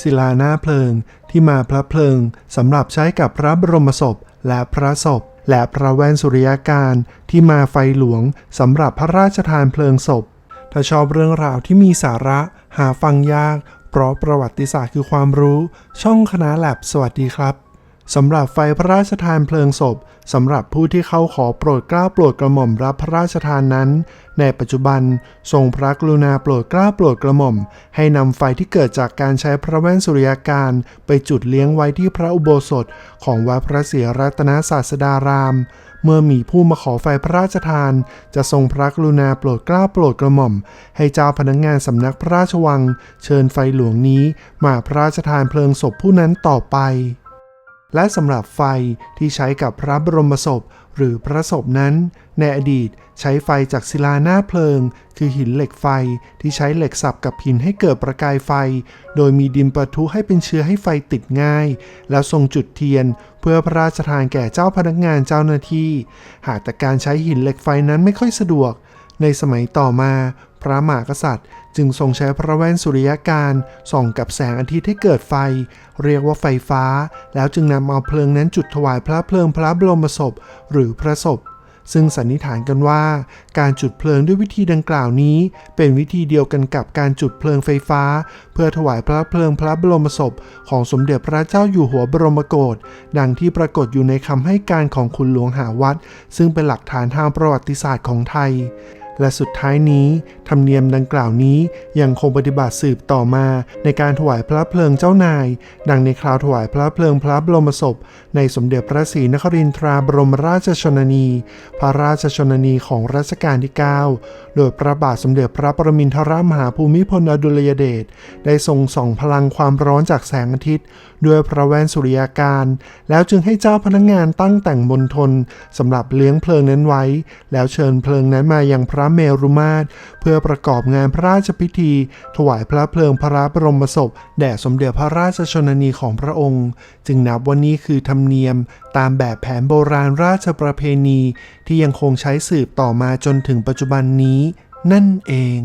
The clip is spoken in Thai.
ศิลาหน้าเพลิง ที่มาพระเพลิงสำหรับใช้กับพระบรมศพและพระศพ และพระแว่นสุริยการที่มาไฟหลวงสำหรับพระราชทานเพลิงศพ ถ้าชอบเรื่องราวที่มีสาระ หาฟังยาก เพราะประวัติศาสตร์คือความรู้ ช่องคณะแลบสวัสดีครับ สำหรับไฟพระราชทานเพลิงศพสำหรับผู้ที่เข้าขอโปรดเกล้าโปรดกระหม่อมรับพระราชทานนั้น ในปัจจุบันทรงพระกรุณาโปรดเกล้าโปรดกระหม่อม ให้นำไฟที่เกิดจากการใช้พระแว่นสุริยาการ ไปจุดเลี้ยงไว้ที่พระอุโบสถของวัดพระศรีรัตนศาสดาราม เมื่อมีผู้มาขอไฟพระราชทาน จะทรงพระกรุณาโปรดเกล้าโปรดกระหม่อม ให้เจ้าพนักงานสำนักพระราชวัง เชิญไฟหลวงนี้ มาพระราชทานเพลิงศพผู้นั้นต่อไป และสำหรับไฟที่ใช้กับพระบรมศพ หรือพระศพนั้น ในอดีตใช้ไฟจากศิลาหน้าเพลิง คือหินเหล็กไฟที่ใช้เหล็กสับกับหินให้เกิดประกายไฟ โดยมีดินประทุให้เป็นเชื้อให้ไฟติดง่าย แล้วทรงจุดเทียน เพื่อพระราชทานแก่เจ้าพนักงานเจ้าหน้าที่ หากแต่การใช้หินเหล็กไฟนั้นไม่ค่อยสะดวก ในสมัยต่อมา พระมหากษัตริย์ จึงทรงใช้พระแว่นสุริยการส่องกับแสงอาทิตย์ให้เกิดไฟ เรียกว่าไฟฟ้า แล้วจึงนำเอาเพลิงนั้นจุดถวายพระเพลิงพระบรมศพ หรือพระศพซึ่งสันนิษฐานกันว่า การจุดเพลิงด้วยวิธีดังกล่าวนี้ เป็นวิธีเดียวกันกับการจุดเพลิงไฟฟ้า เพื่อถวายพระเพลิงพระบรมศพ ของสมเด็จพระเจ้าอยู่หัวบรมโกศดังที่ปรากฏอยู่ในคำให้การของคุณหลวงหาวัด ซึ่งเป็นหลักฐานทางประวัติศาสตร์ของไทย และสุดท้ายนี้ ธรรมเนียมดังกล่าวนี้ยังคงปฏิบัติสืบต่อมาในการถวายพระเพลิงเจ้านาย ดังในคราวถวายพระเพลิงพระบรมศพ ในสมเด็จพระศรีนครินทราบรมราชชนนี พระราชชนนีของรัชกาลที่ 9 โดยพระบาทสมเด็จพระปรมินทรมหาภูมิพลอดุลยเดชได้ทรงส่องพลังความร้อนจากแสงอาทิตย์ด้วยพระแว่นสุริยาการ แล้วจึงให้เจ้าพนักงานตั้งแต่งมณฑลสำหรับเลี้ยงเพลิงนั้นไว้ แล้วเชิญเพลิงนั้นมายังพระระเมรุมาตร เพื่อประกอบงานพระราชพิธี ถวายพระเพลิงพระบรมศพ แด่สมเด็จพระราชชนนีของพระองค์ จึงนับว่านี้คือธรรมเนียมตามแบบแผนโบราณราชประเพณี ที่ยังคงใช้สืบต่อมาจนถึงปัจจุบันนี้ นั่นเอง